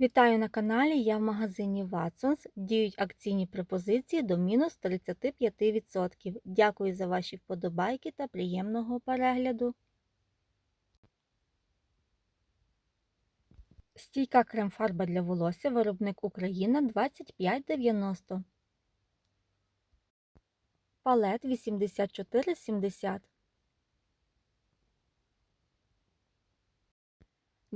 Вітаю на каналі. Я в магазині Watsons. Діють акційні пропозиції до мінус 35%. Дякую за ваші вподобайки та приємного перегляду. Стійка крем-фарба для волосся. Виробник Україна 25,90. Палет 84,70.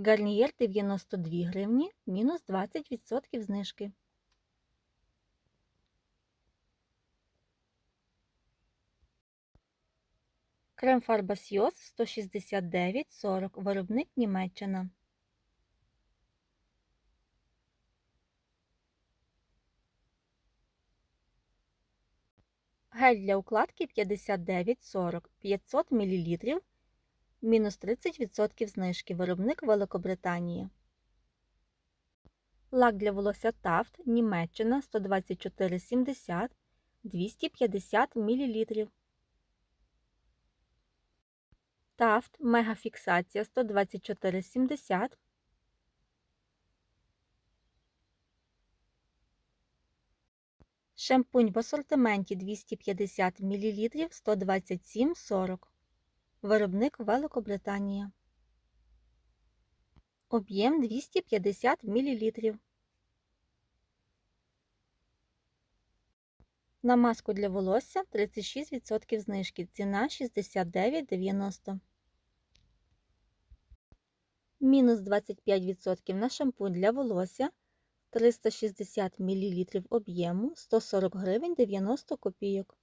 Гарнієр 92 гривні, мінус 20% знижки. Крем фарба Сйоз 169,40, виробник Німеччина. Гель для укладки 59,40, 500 мл, мінус 30% знижки. Виробник Великобританія. Лак для волосся Taft Німеччина 124,70 250 мл. Taft Мегафіксація 124,70 Шампунь в асортименті 250 мл 127,40 Виробник Великобританія. Об'єм 250 мл. На маску для волосся 36% знижки. Ціна 69,90. Мінус 25% на шампунь для волосся 360 мл об'єму 140 гривень 90 копійок.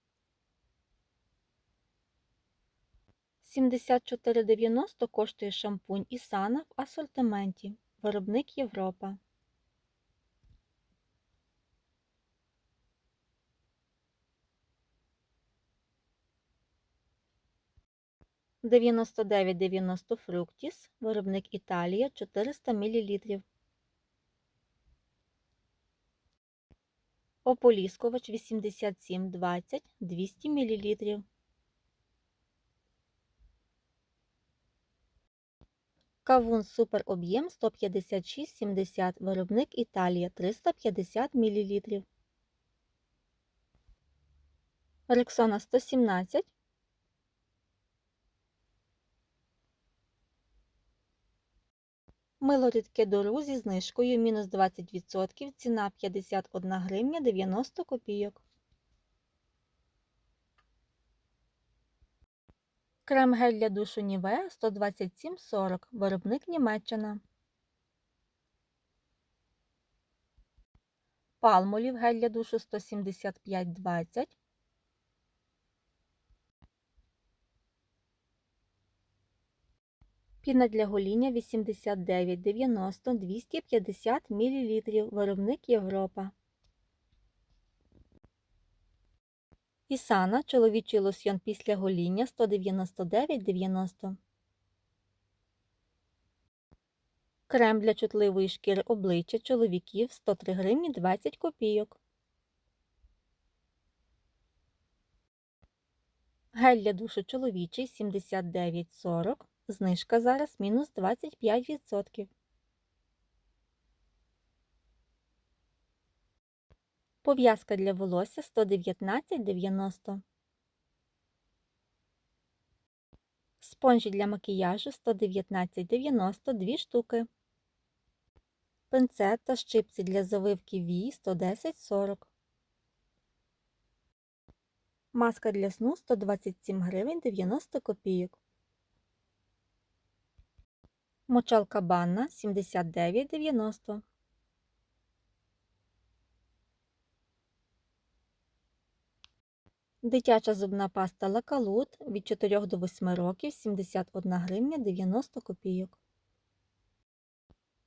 74,90 коштує шампунь Ісана в асортименті. Виробник Європа. Дев'яносто дев'ять дев'яносто фруктіс, виробник Італія 400 мл. Ополіскувач 8720 200 мл. Кавун супер об'єм 156,70, виробник Італія 350 мл. Рексона 117. Мило рідке дору зі знижкою мінус 20%, ціна 51 гривня 90 копійок. Крем гель для душу Нівеа 127,40, виробник Німеччина. Палмолів гель для душу 175,20. Піна для гоління 89,90 250 мл. Виробник Європа. Ісана чоловічий лосьйон після гоління 199,90. Крем для чутливої шкіри обличчя чоловіків 103 гривні 20 копійок. Гель для душу чоловічий 79,40. Знижка зараз мінус 25%. Пов'язка для волосся 119,90. Спонжі для макіяжу 119,90 2 штуки. Пинцет та щипці для завивки вій 110,40. Маска для сну 127 гривень 90 копійок. Мочалка банна 79,90. Дитяча зубна паста Лакалут від 4 до 8 років 71 гривня 90 копійок.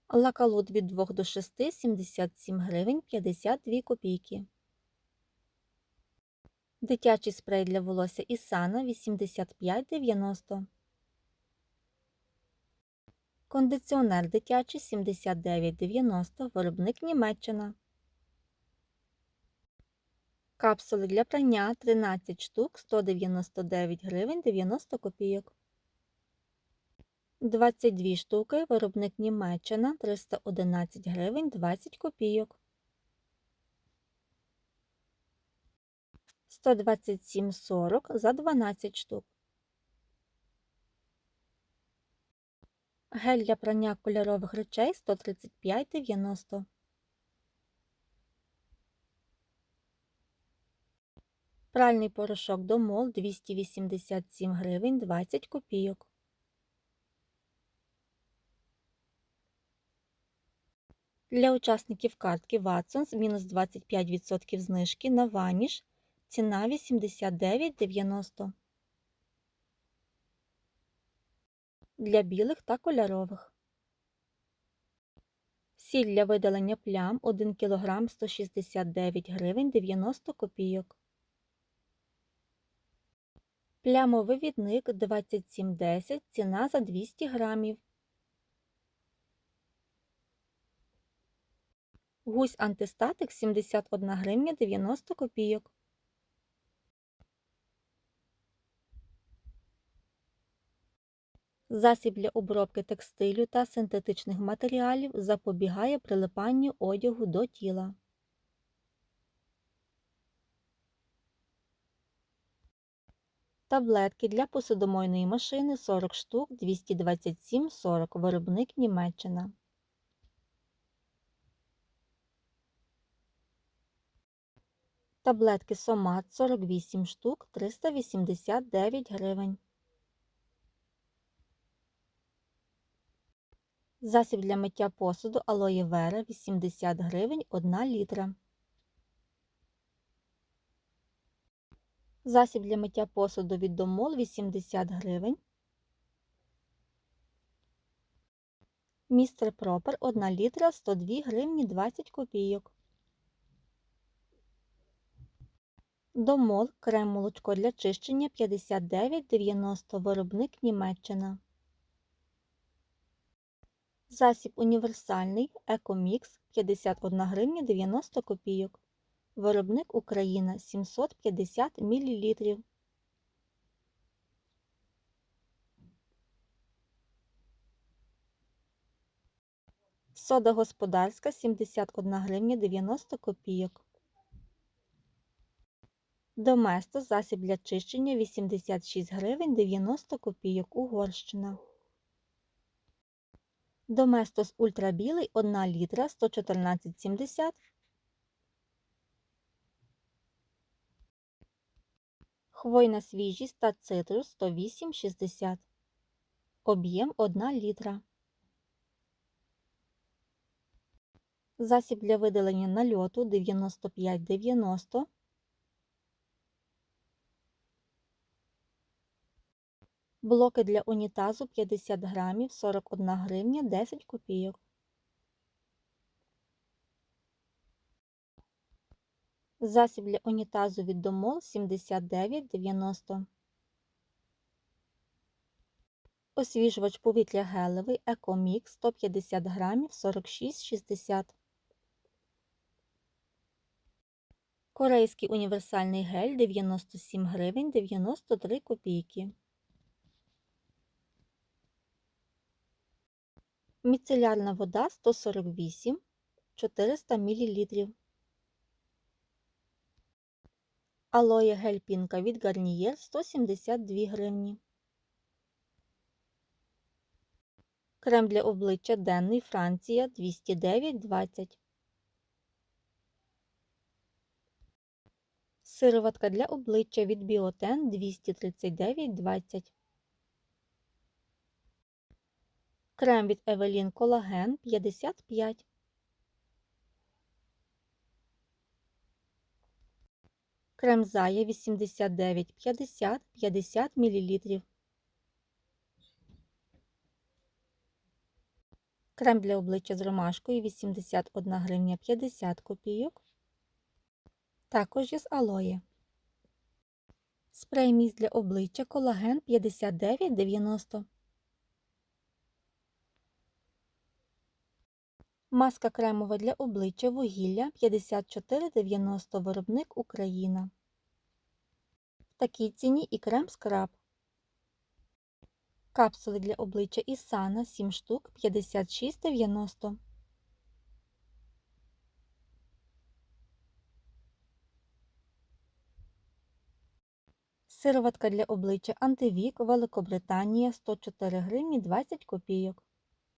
Лакалут від 2 до 6 77 гривень 52 копійки. Дитячий спрей для волосся Ісана 85,90. Кондиціонер дитячий 79,90 виробник Німеччина. Капсули для прання 13 штук 199 гривень 90 копійок. 22 штуки, виробник Німеччина, 311 гривень 20 копійок. 127,40 за 12 штук. Гель для прання кольорових речей 135,90. Пральний порошок Домол 287 гривень 20 копійок. Для учасників картки Watsons мінус 25% знижки на ваніш. Ціна 89,90. Для білих та кольорових. Сіль для видалення плям 1 кг 169 гривень 90 копійок. Плямовий відник 27,10 ціна за 200 грамів. Гусь антистатик 71 гривня 90 копійок. Засіб для обробки текстилю та синтетичних матеріалів запобігає прилипанню одягу до тіла. Таблетки для посудомойної машини 40 штук 227,40 виробник Німеччина. Таблетки Сомат 48 штук 389 гривень. Засіб для миття посуду алоє вера 80 гривень 1 літра. Засіб для миття посуду від Домол 80 гривень. Містер Пропер 1 літра 102 гривні 20 копійок. Домол крем молочко для чищення 59,90 виробник Німеччина. Засіб універсальний Екомікс 51 гривня 90 копійок. Виробник Україна 750 мл. Сода господарська 71 гривня 90 копійок. Доместо засіб для чищення 86 гривень 90 копійок Угорщина. Доместос ультрабілий 1 літра 114,70. Хвойна свіжість та цитрус 108,60. Об'єм 1 літра. Засіб для видалення нальоту 95,90. Блоки для унітазу 50 грамів 41 гривня 10 копійок. Засіб для унітазу від Домол 79,90. Освіжувач повітря гелевий Екомікс 150 грамів 46,60. Корейський універсальний гель 97 гривень 93 копійки. Міцелярна вода 148 400 мл. Алоє гель пінка від Гарнієр 172 гривні. Крем для обличчя денний Франція 209,20. Сироватка для обличчя від Біотен 239,20. Крем від Евелін Колаген 55. Крем Зая 89 50 50 мл. Крем для обличчя з ромашкою 81 гривня 50 копійок. Також із алоє. Спрей міст для обличчя колаген 59,90. Маска кремова для обличчя вугілля 54,90 виробник Україна. В такій ціні і крем скраб. Капсули для обличчя Ісана 7 штук 56,90. Сироватка для обличчя Антивік Великобританія 104 гривні 20 копійок.